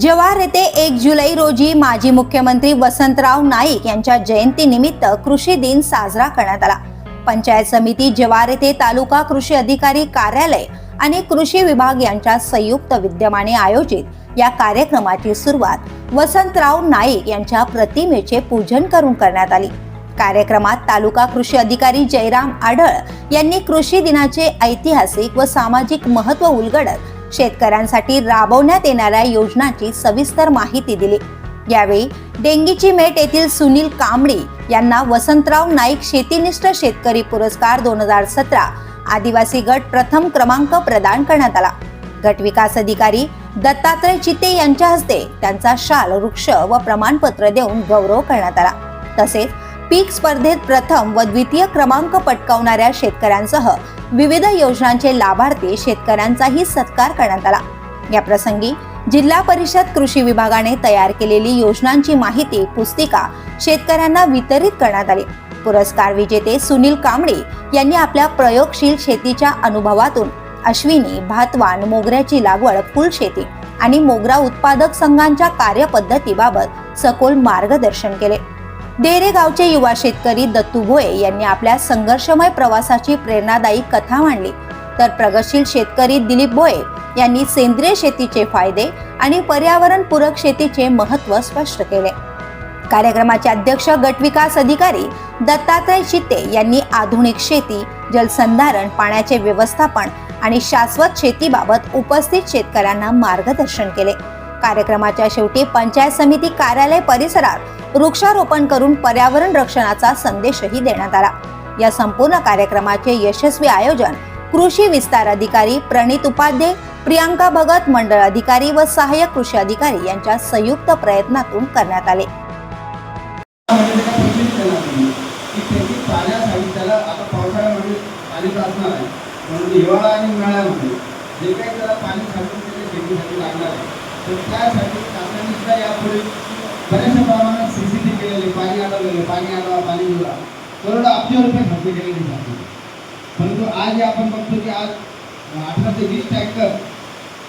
जव्हार येथे एक जुलै रोजी माजी मुख्यमंत्री वसंतराव नाईक यांच्या जयंतीनिमित्त कृषी दिन साजरा करण्यात आला. पंचायत समिती जव्हार येथे तालुका कृषी अधिकारी कार्यालय आणि कृषी विभाग यांच्या संयुक्त विद्यमाने आयोजित या कार्यक्रमाची सुरुवात वसंतराव नाईक यांच्या प्रतिमेचे पूजन करून करण्यात आली. कार्यक्रमात तालुका कृषी अधिकारी जयराम आढळ यांनी कृषी दिनाचे ऐतिहासिक व सामाजिक महत्त्व उलगडत शेतकऱ्यांसाठी राबवण्यात येणाऱ्या योजनांची सविस्तर माहिती दिली. यावेळी डेंगीची मेट येथील सुनील कांबळे यांना वसंतराव नाईक शेतीनिष्ठ शेतकरी पुरस्कार दोन हजार सतरा आदिवासी गट प्रथम क्रमांक प्रदान करण्यात आला. गट विकास अधिकारी दत्तात्रय चिते यांच्या हस्ते त्यांचा शाल वृक्ष व प्रमाणपत्र देऊन गौरव करण्यात आला. तसेच पीक स्पर्धेत प्रथम व द्वितीय क्रमांक पटकावणाऱ्या शेतकऱ्यांसह विविध योजनांचे लाभार्थी शेतकऱ्यांचाही सत्कार करण्यात आला. या प्रसंगी जिल्हा परिषद कृषी विभागाने तयार केलेली योजनांची माहिती पुस्तिका शेतकऱ्यांना वितरित करण्यात आली. पुरस्कार विजेते सुनील कांबळे यांनी आपल्या प्रयोगशील शेतीच्या अनुभवातून अश्विनी भातवान मोगऱ्याची लागवड फुलशेती आणि मोगरा उत्पादक संघांच्या कार्यपद्धतीबाबत सखोल मार्गदर्शन केले. डेरे गावचे युवा शेतकरी दत्तू भोये यांनी आपल्या संघर्षमय प्रवासाची प्रेरणादायी कथा मांडली. तर प्रगतशील शेतकरी दिलीप भोये यांनी सेंद्रिय शेतीचे फायदे आणि पर्यावरणपूरक शेतीचे महत्त्व स्पष्ट केले. कार्यक्रमाचे अध्यक्ष गटविकास अधिकारी दत्तात्रय चित्ते यांनी आधुनिक शेती जलसंधारण पाण्याचे व्यवस्थापन आणि शाश्वत शेतीबाबत उपस्थित शेतकऱ्यांना मार्गदर्शन केले. कार्यक्रमाच्या शेवटी पंचायत समिती कार्यालय परिसरात वृक्षारोपण करून पर्यावरण रक्षणाचा संदेशही देण्यात आला. या संपूर्ण कार्यक्रमाचे यशस्वी आयोजन कृषी विस्तार अधिकारी प्रणित उपाध्ये प्रियांका भगत मंडळ अधिकारी व सहाय्यक कृषी अधिकारी यांच्या संयुक्त प्रयत्नातून करण्यात आले. म्हणून हिवाळा आणि उन्हाळ्यामध्ये जे काही त्याला पाणी साठवून त्याच्या शेतीसाठी लागणार आहे. तर त्यासाठी शासनाने सुद्धा यापुढे करोड अब्ज रुपये खर्च केलेले शासनाने परंतु आज हे आपण बघतो की आज अठरा ते वीस ट्रॅक्टर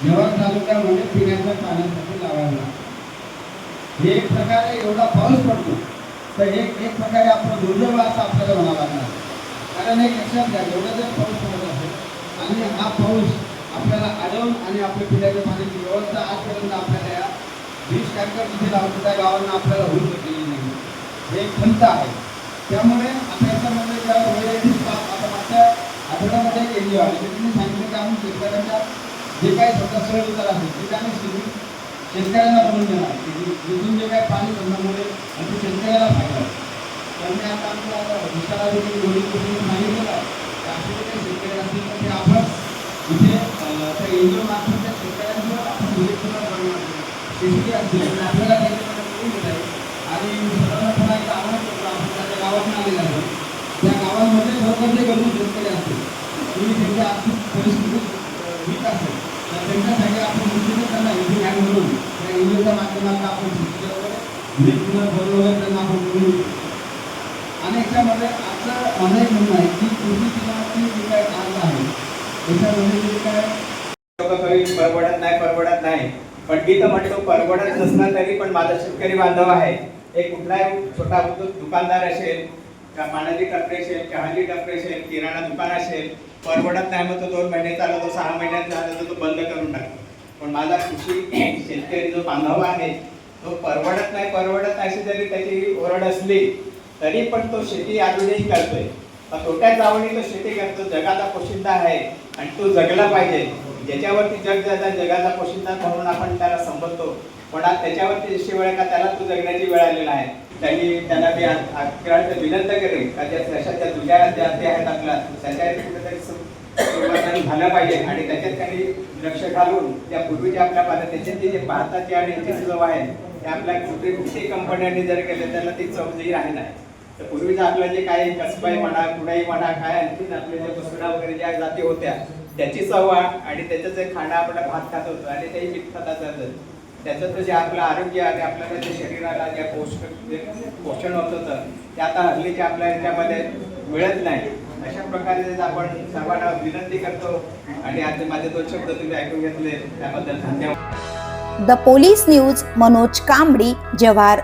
जव्हार तालुक्यामध्ये पिण्याच्या पाण्यासाठी लावायला लागतो हे एक प्रकारे एवढा पाऊस पडतो. तर एक एक प्रकारे आपलं दुर्दैव असं आपल्याला म्हणावं लागणार. कारण एक लक्षात घ्या एवढा जर पाऊस पडत असेल आणि हा पाऊस आपल्याला अडवून आणि आपल्या पिण्याच्या पाण्याची व्यवस्था आजपर्यंत आपल्याला या वीस टँकर तिथे लावतो त्या गावांना आपल्याला होऊ शकलेली नाही. हे एक खंत आहे. त्यामुळे आता याच्यामध्ये ज्या आता मागच्या आठवड्यामध्ये एक आहे त्यांनी सांगितलं की आम्ही शेतकऱ्यांच्या जे काही स्वतः सरळ उतार असेल ते आम्ही शेतकऱ्यांना बनवून देणार की जे काही पाणी बंदामुळे आणि ते शेतकऱ्याला फायदा आहे. त्यांनी आता आमच्या आता देखील कुठून सांगितलेलं आहे असे जे काही शेतकरी असतील तर ते आपण इथे त्या एन जी ओ मार्फत त्या शेतकऱ्यांवर आपण करणार शेती असतील तर आपल्याला त्यांच्याकडे आणि सर्वांना पुन्हा एकदा आवाहन करतो आपण त्या गावातून आलेला आहे. त्या गावांमध्ये खरोखर गरजू शेतकरी असतील तुम्ही त्यांची आर्थिक परिस्थिती वीक असेल. तर त्यांच्यासाठी आपण निश्चितच त्यांना एजी हँड म्हणून त्या एजीच्या माध्यमातून आपण शेतीच्या वगैरे. रेग्युलर भरून वगैरे त्यांना आपण मिळू आणि याच्यामध्ये आजचं माझं एक म्हणणं आहे की कृषी दिनाची जी काय आज आहे त्याच्यामध्ये जे काय परवडत नाही परवडत नाही. पण मी तर म्हणतो परवडत नसला तरी पण माझा शेतकरी बांधव आहे. एक कुठलाही छोटा उद्योग दुकानदार असेल का पाण्याची टपरी असेल चहाची टपरी असेल किराणा दुकान असेल परवडत नाही मग तो दोन महिने चालवतो सहा महिन्यात झाला तर तो बंद करून टाकतो. पण माझा कृषी शेतकरी जो बांधव आहे तो परवडत नाही परवडत नाही अशी जरी त्याची ओरड असली तरी पण तो शेती अजूनही करतोय. तोट्यात जावणी तो शेती करतो जगाचा पोशिंदा आहे आणि तो जगला पाहिजे. ज्याच्यावरती जग जाता जगाचा पोशिंदा म्हणून आपण त्याला संबोधतो. पण आज त्याच्यावरती शिवाय वेळ आहे का त्याला तो जगण्याची वेळ आलेला आहे. त्यांनी त्यांना मी आज- विनंती करेन का त्या देशाच्या जुन्या ज्या ते आहेत आपल्या त्याच्यावरती कुठेतरी झालं पाहिजे. आणि त्याच्यात त्यांनी लक्ष घालून त्या पूर्वीच्या आपल्या पाहतात त्याच्यात जे भारताची आणि याची चव आहे ते आपल्या कुठे कुठे कंपन्यांनी जर केलं त्याला ती चव जी राही नाही. तर पूर्वीचं आपलं जे काही कसबाई म्हणा कुडाई म्हणा काय आणखी आपले जे बसुडा वगैरे ज्या जाती होत्या त्याची चव आणि त्याचं जे खाणं आपण भात खात होतो आणि तेही पीठ खात त्याच्यात जे आपलं आरोग्य आणि आपल्याला जे शरीराला जे पोषक जे पोषण होत होतं ते आता हल्लीच्या आपल्या याच्यामध्ये मिळत नाही. अशा प्रकारे आपण सर्वांना विनंती करतो आणि आज माझे दोन शब्द तुम्ही ऐकून घेतले त्याबद्दल धन्यवाद. The police news Manoj Kambadi Jawhar